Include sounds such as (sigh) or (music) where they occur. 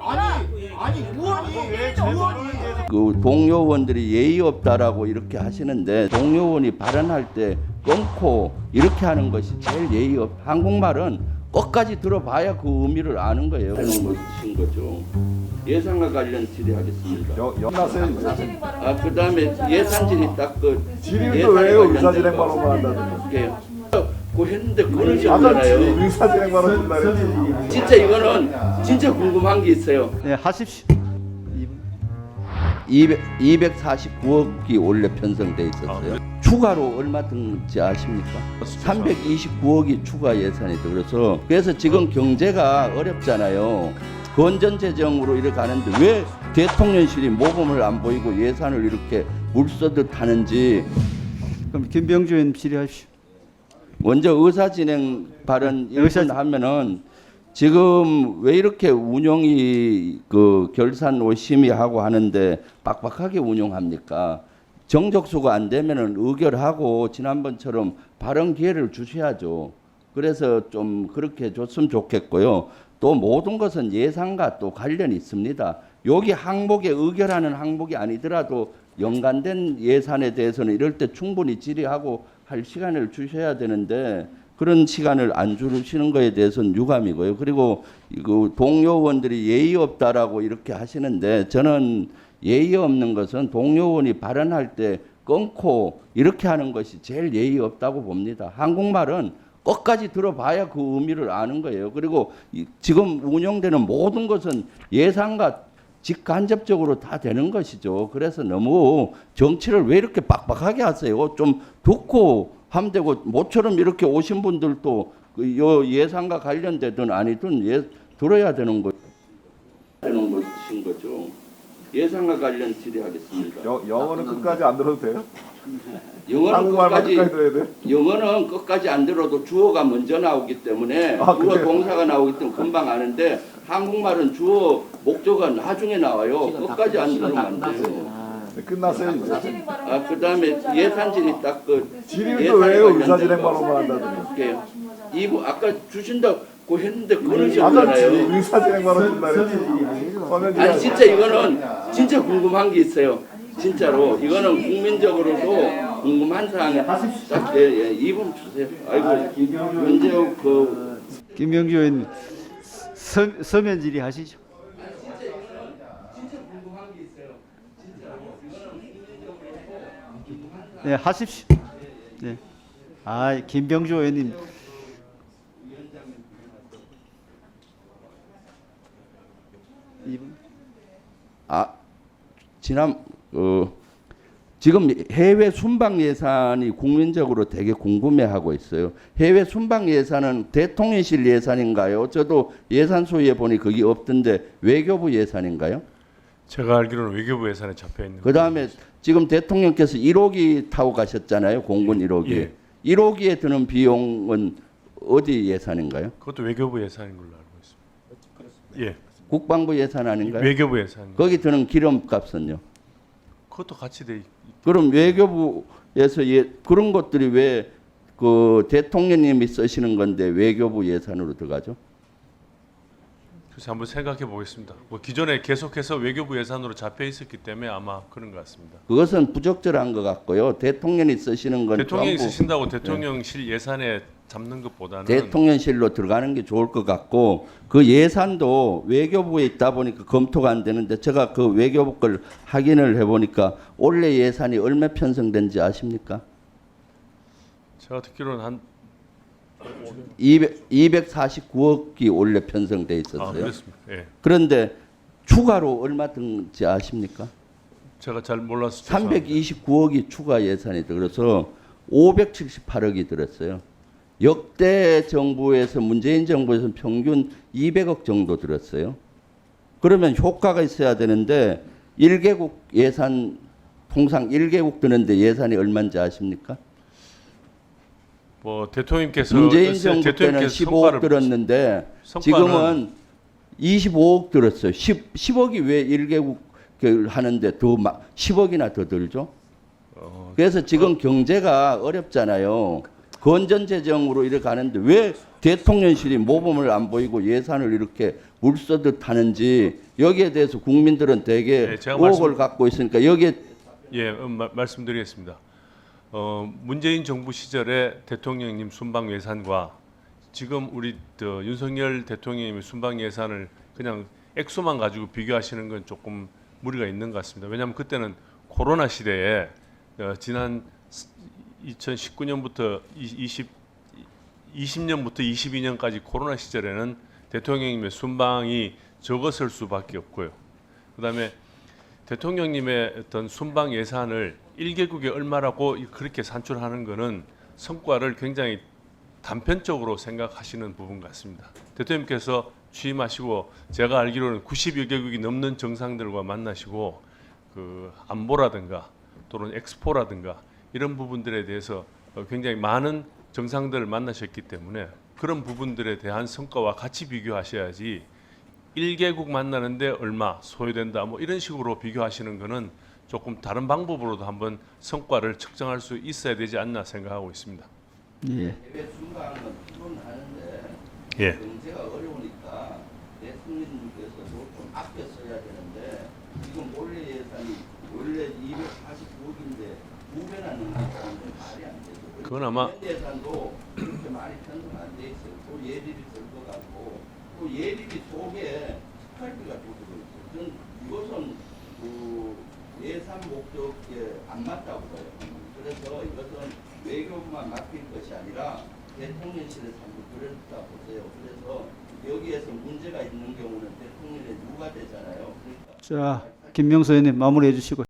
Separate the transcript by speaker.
Speaker 1: 아니 아니 의원이 의원이
Speaker 2: 그 동료원들이 예의 없다라고 이렇게 하시는데 동료원이 발언할 때 끊고 이렇게 하는 것이 제일 예의 없. 한국말은 끝까지 들어봐야 그 의미를 아는 거예요. 하는 것인 거죠. 예산과 관련 질의하겠습니다.
Speaker 3: 여.
Speaker 2: 아 그다음에 예산 질의 딱그
Speaker 3: 질의를 또 왜요? 의사진행반로만 한다더니.
Speaker 2: 요그 했는데
Speaker 3: 질의
Speaker 2: 끊으셨잖아요.
Speaker 3: 의사진행반로 준다 그랬지.
Speaker 2: 진짜 이거는 진짜 궁금한 게 있어요.
Speaker 4: 네, 하십시오.
Speaker 2: 200, 249억이 원래 편성돼 있었어요. 추가로 얼마 든지 아십니까? 329억이 추가 예산이 들어서 그래서 지금 경제가 어렵잖아요. 건전 재정으로 이렇게 가는데 왜 대통령실이 모범을 안 보이고 예산을 이렇게 물서듯 하는지
Speaker 4: 그럼 김병주 의원 질의하십시오.
Speaker 2: 먼저 의사 진행 발언
Speaker 4: 의사-
Speaker 2: 일분 하면은 지금 왜 이렇게 운영이 그 결산 오심이 하고 하는데 빡빡하게 운영합니까? 정적수가 안 되면은 의결하고 지난번처럼 발언 기회를 주셔야죠. 그래서 좀 그렇게 줬으면 좋겠고요. 또 모든 것은 예산과 또 관련이 있습니다. 여기 항목에 의결하는 항목이 아니더라도 연관된 예산에 대해서는 이럴 때 충분히 질의하고 할 시간을 주셔야 되는데 그런 시간을 안 주시는 거에 대해서는 유감이고요. 그리고 그 동료원들이 예의 없다라고 이렇게 하시는데 저는 예의 없는 것은 동료원이 발언할 때 끊고 이렇게 하는 것이 제일 예의 없다고 봅니다. 한국말은 끝까지 들어봐야 그 의미를 아는 거예요. 그리고 이- 지금 운영되는 모든 것은 예산과 직간접적으로 다 되는 것이죠. 그래서 너무 정치를 왜 이렇게 빡빡하게 하세요? 좀 듣고 하면 되고 모처럼 이렇게 오신 분들도 그요 예산과 관련되든 아니든 예, 들어야 되는 거 되는 것인 거죠. 예산과 관련 질의하겠습니다.
Speaker 3: 여, 영어는 끝까지 안 들어도 돼요? (laughs)
Speaker 2: 영어는
Speaker 3: 한국말만
Speaker 2: 끝까지
Speaker 3: 끝까지 들어야 돼요?
Speaker 2: 영어는 끝까지 안 들어도 주어가 먼저 나오기 때문에
Speaker 3: 아,
Speaker 2: 주어
Speaker 3: 그래요?
Speaker 2: 동사가 나오기 때문에 금방 아는데 한국말은 주어 목조가 나중에 나와요. 끝까지 안 들으면 안 돼요.
Speaker 3: 네, 끝났어요 이제.
Speaker 2: 아 그다음에 예산질이 딱그
Speaker 3: 질의를 또 왜요? 의사 진행반로만 한다더니.
Speaker 2: 할게요. 이부 아까 주신다고 했는데
Speaker 3: 아까
Speaker 2: 끊으셨잖아요.
Speaker 3: 의사 진행반로 준다 그랬지. 서면 질의
Speaker 2: 아니 진짜 이거는 진짜 궁금한 게 있어요. 진짜로 이거는 국민적으로도 궁금한 사항에 딱 예, 예, 이분 주세요. 아이고 윤재욱 그
Speaker 4: 김병주 의원 서, 서면 질의 하시죠. 네, 하십시오. 네. 아, 김병주 의원님 이분
Speaker 2: 아 지난 어 지금 해외 순방 예산이 국민적으로 되게 궁금해하고 있어요. 해외 순방 예산은 대통령실 예산인가요? 저도 예산 소위에 보니 그게 없던데 외교부 예산인가요?
Speaker 5: 제가 알기로는 외교부 예산에 잡혀 있는
Speaker 2: 그 다음에 지금 대통령께서 1호기 타고 가셨잖아요. 공군 1호기.
Speaker 5: 예.
Speaker 2: 1호기에 드는 비용은 어디 예산인가요?
Speaker 5: 그것도 외교부 예산인 걸로 알고 있습니다. 예,
Speaker 2: 국방부 예산 아닌가요?
Speaker 5: 외교부 예산.
Speaker 2: 거기 드는 기름값은요?
Speaker 5: 그것도 같이 돼. 있-
Speaker 2: 그럼 외교부에서 예, 그런 것들이 왜 그 대통령님이 쓰시는 건데 외교부 예산으로 들어가죠?
Speaker 5: 그래서 한번 생각해 보겠습니다. 뭐 기존에 계속해서 외교부 예산으로 잡혀 있었기 때문에 아마 그런 것 같습니다.
Speaker 2: 그것은 부적절한 것 같고요. 대통령이 쓰시는 건
Speaker 5: 대통령이
Speaker 2: 전부
Speaker 5: 쓰신다고 대통령실 예산에 잡는 것보다는
Speaker 2: 대통령실로 들어가는 게 좋을 것 같고 그 예산도 외교부에 있다 보니까 검토가 안 되는데 제가 그 외교부 걸 확인을 해보니까 올해 예산이 얼마 편성된지 아십니까?
Speaker 5: 제가 듣기로는 한
Speaker 2: 200, 249억이 원래 편성돼
Speaker 5: 아,
Speaker 2: 있었어요.
Speaker 5: 그렇습니다. 예,
Speaker 2: 그런데 추가로 얼마 든지 아십니까?
Speaker 5: 제가 잘 몰라서 죄송합니다.
Speaker 2: 329억이 추가 예산이 들어서 578억이 들었어요. 역대 정부에서 문재인 정부에서 평균 200억 정도 들었어요. 그러면 효과가 있어야 되는데 1개국 예산 통상 1개국 드는데 예산이 얼마인지 아십니까?
Speaker 5: 뭐 대통령께서
Speaker 2: 문재인 정부 때는
Speaker 5: 대통령께서
Speaker 2: 15억
Speaker 5: 성과를
Speaker 2: 들었는데 지금은 25억 들었어요. 10, 10억이 왜 1개국 하는데 더막 10억이나 더 들죠?
Speaker 5: 어,
Speaker 2: 그래서 지금 경제가 어렵잖아요. 건전 재정으로 이렇게 가는데 왜 대통령실이 모범을 안 보이고 예산을 이렇게 물써듯 하는지 여기에 대해서 국민들은 되게
Speaker 5: 네,
Speaker 2: 의혹을 갖고 있으니까 여기에
Speaker 5: 예, 음, 마- 말씀드리겠습니다. 어, 문재인 정부 시절에 대통령님 순방 예산과 지금 우리 저, 윤석열 대통령님의 순방 예산을 그냥 액수만 가지고 비교하시는 건 조금 무리가 있는 것 같습니다. 왜냐하면 그때는 코로나 시대에 어, 지난 2019년부터 20 20년부터 22년까지 코로나 시절에는 대통령님의 순방이 적었을 수밖에 없고요. 그다음에 대통령님의 어떤 순방 예산을 1개국에 얼마라고 그렇게 산출하는 것은 성과를 굉장히 단편적으로 생각하시는 부분 같습니다. 대통령님께서 취임하시고 제가 알기로는 90여 개국이 넘는 정상들과 만나시고 그 안보라든가 또는 엑스포라든가 이런 부분들에 대해서 어, 굉장히 많은 정상들을 만나셨기 때문에 그런 부분들에 대한 성과와 같이 비교하셔야지 1개국 만나는데 얼마 소요된다 뭐 이런 식으로 비교하시는 거는 조금 다른 방법으로도 한번 성과를 측정할 수 있어야 되지 않나 생각하고 있습니다.
Speaker 4: 예.
Speaker 2: 순방은 필요는 하는데
Speaker 5: 예.
Speaker 2: 경제가 어려우니까 대통령님께서도 좀 아껴 써야 되는데 지금 원래 예산이 원래 249억인데 두 배나 넘는 건 말이 안 되죠.
Speaker 5: 그건 아마-
Speaker 2: 현 예산도 그렇게 많이 편성 안돼 있어요. 또 예립이 들것 같고 또 예립이 속에 스파이크가 들어가 있어요. 저는 이것은 그 예산 목적에 안 맞다고 봐요. 그래서 이것은 외교부만 맡길 것이 아니라 대통령실에서 한번 그랬다 보세요. 그래서 여기에서 문제가 있는 경우는 대통령의 누가 되잖아요. 그러니까
Speaker 4: 자, 김명수 의원님 마무리해 주시고.